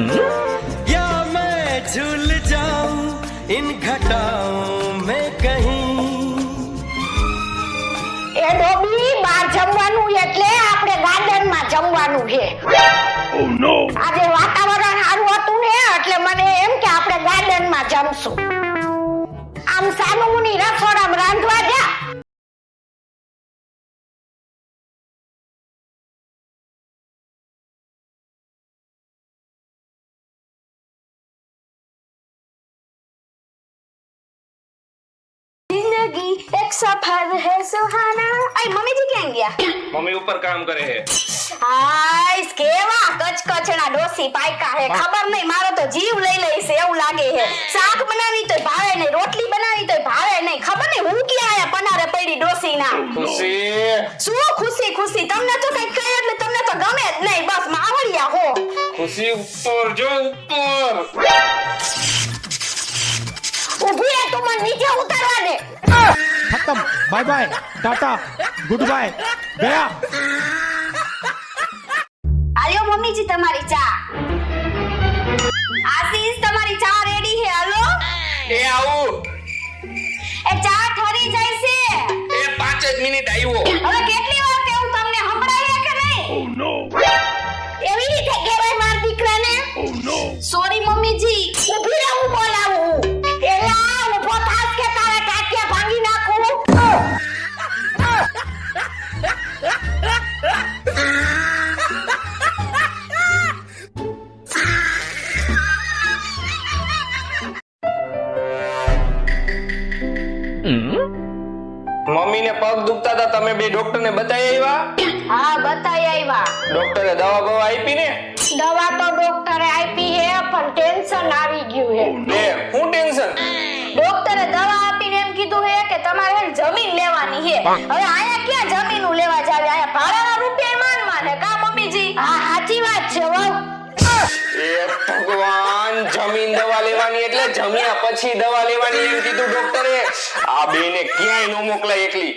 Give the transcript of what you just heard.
या मैं झूल जाऊं इन घटाओं में कहीं એ ડોબી બહાર જમવાનું એટલે આપણે ગાર્ડનમાં જમવાનું છે આજે વાતાવરણ સારું હતું ને એટલે મને એમ કે આપણે ગાર્ડનમાં જમશું આમ સાનુમુની રસોડામાં રાંધવા सफर है सुहाना आई मम्मी जी ક્યાં ગયા મમ્મી ઉપર કામ કરે છે હાય કેવા કચકચના ડોસી પાયકા હે ખબર નહીં મારો તો જીવ લઈ લઈ છે એવું લાગે હે શાક બનાવી તોય ભાવે નહીં રોટલી બનાવી તોય ભાવે નહીં ખબર નહીં હું ક્યાં આયા પનારે પડી ડોસી ના ખુશી શું ખુશી ખુશી તમને તો કઈ કહે એટલે તમને તો ગમે જ નહીં બસ માવડિયા હો ખુશી ઉપર જો ઉપર ઊભી રહે તું મને નીચે ઉતારવા દે ખતમ bye bye tata good bye ગયા આલ્યો મમ્મીજી તમારી ચા. આશીષ તમારી ચા રેડી હે હાલો. એ આવું. એ ચા ઠરી જાય છે. એ 5 જ મિનિટ આવ્યો હવે કેટલી વાર કેવું તમને સંભળાય કે નહીં? Oh, ઓ નો એવી રીતે કેવાય માર દીકરાને? ઓ નો સોરી મમ્મીજી. રહો. મમ્મીને પગ દુખતા હતા તમે બે ડોક્ટરને બતાવી આવ્યા? હા બતાવી આવ્યા. ડોક્ટરે દવા બવા આપી ને? દવા તો ડોક્ટરે આપી હે પણ ટેન્શન આવી ગયું હે. બે હું ટેન્શન? ડોક્ટરે દવા આપીને એમ કીધું હે કે તમારે હે જમીન લેવાની હે. હવે આયા ક્યાં જમીનું લેવા જાવે? આયા ભાડાના રૂપિયા માન માને કા મમ્મીજી? હા સાચી વાત છે. દવા લેવાની એટલે જમ્યા પછી દવા લેવાની એમ કીધું ડોક્ટરે આ બેને ક્યાંય ન મોકલાય એકલી.